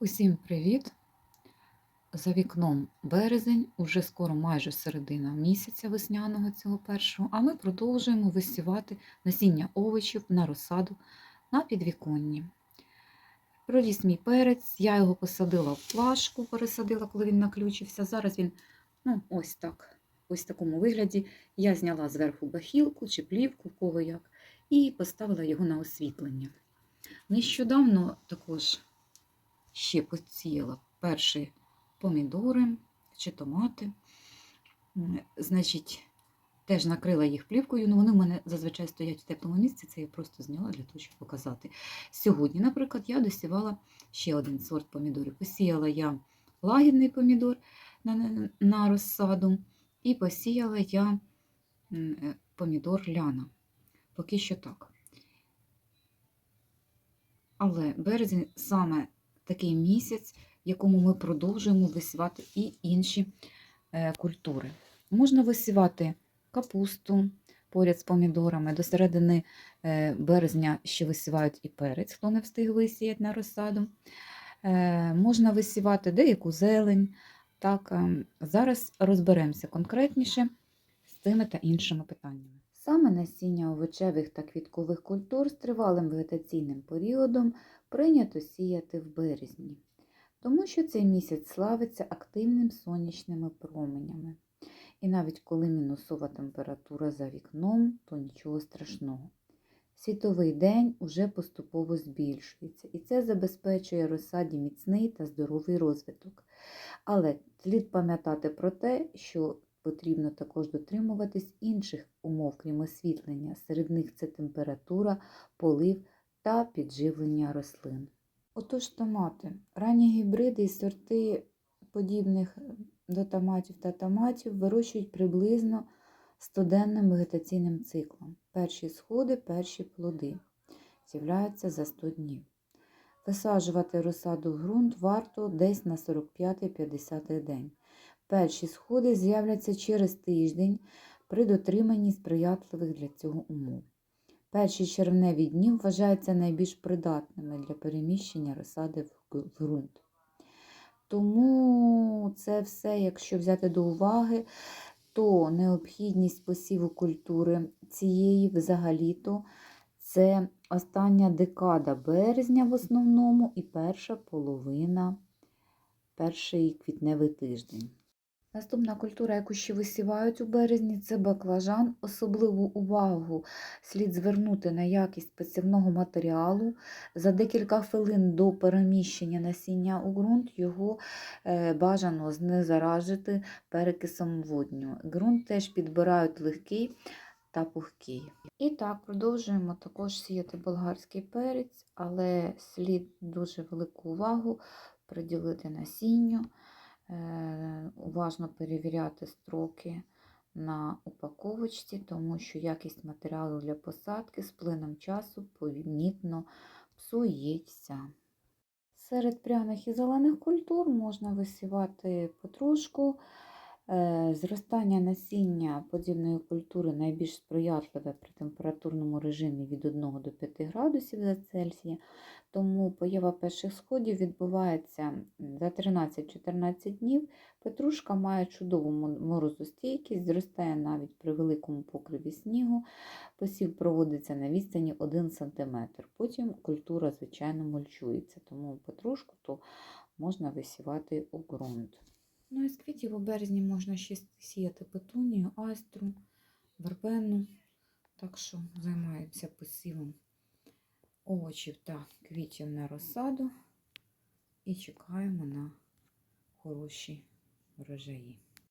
Усім привіт! За вікном березень, уже скоро майже середина місяця весняного цього першого, а ми продовжуємо висівати насіння овочів на розсаду на підвіконні. Проріс мій перець, я його посадила в плашку, пересадила, коли він наключився. Зараз він ну, ось так, ось в такому вигляді. Я зняла зверху бахілку чи плівку, кого як, і поставила його на освітлення. Нещодавно також ще посіяла перші помідори чи томати. Значить, теж накрила їх плівкою, ну вони в мене зазвичай стоять в теплому місці, це я просто зняла для того, щоб показати. Сьогодні, наприклад, я досівала ще один сорт помідорів. Посіяла я лагідний помідор на, на, на розсаду, і посіяла я е, помідор ляна. Поки що так. Але березень саме такий місяць, в якому ми продовжуємо висівати і інші е, культури. Можна висівати капусту поряд з помідорами. До середини е, березня ще висівають і перець, хто не встиг висіяти на розсаду. Е, Можна висівати деяку зелень. Так, зараз розберемося конкретніше з тими та іншими питаннями. Саме насіння овочевих та квіткових культур з тривалим вегетаційним періодом прийнято сіяти в березні, тому що цей місяць славиться активним сонячними променями. І навіть коли мінусова температура за вікном, то нічого страшного. Світовий день уже поступово збільшується, і це забезпечує розсаді міцний та здоровий розвиток. Але слід пам'ятати про те, що потрібно також дотримуватись інших умов, крім освітлення. Серед них це температура, полив та підживлення рослин. Отож, томати. Ранні гібриди і сорти подібних до томатів та томатів вирощують приблизно 100-денним вегетаційним циклом. Перші сходи, перші плоди з'являються за 100 днів. Висаджувати розсаду в ґрунт варто десь на 45-50 день. Перші сходи з'являться через тиждень при дотриманні сприятливих для цього умов. Перші червневі дні вважаються найбільш придатними для переміщення розсади в ґрунт. Тому це все, якщо взяти до уваги, то необхідність посіву культури цієї взагалі-то це остання декада березня в основному і перша половина, перший квітневий тиждень. Наступна культура, яку ще висівають у березні, це баклажан. Особливу увагу слід звернути на якість посівного матеріалу. За декілька хвилин до переміщення насіння у ґрунт його е, бажано знезаражити перекисом водню. Ґрунт теж підбирають легкий та пухкий. І так, продовжуємо також сіяти болгарський перець, але слід дуже велику увагу приділити насінню. Е, уважно перевіряти строки на упаковочці, тому що якість матеріалу для посадки з плином часу помітно псується. Серед пряних і зелених культур можна висівати потрошку. Е, Зростання насіння подібної культури найбільш сприятливе при температурному режимі від 1 до 5 градусів за Цельсія, тому поява перших сходів відбувається за 13-14 днів. Петрушка має чудову морозостійкість, зростає навіть при великому покриві снігу. Посів проводиться на відстані 1 см. Потім культура, звичайно, мульчується, тому петрушку то можна висівати у ґрунт. Ну і з квітів у березні можна ще сіяти петунію, астру, вербену. Так що займаються посівом овочів та квітів на розсаду і чекаємо на хороші врожаї.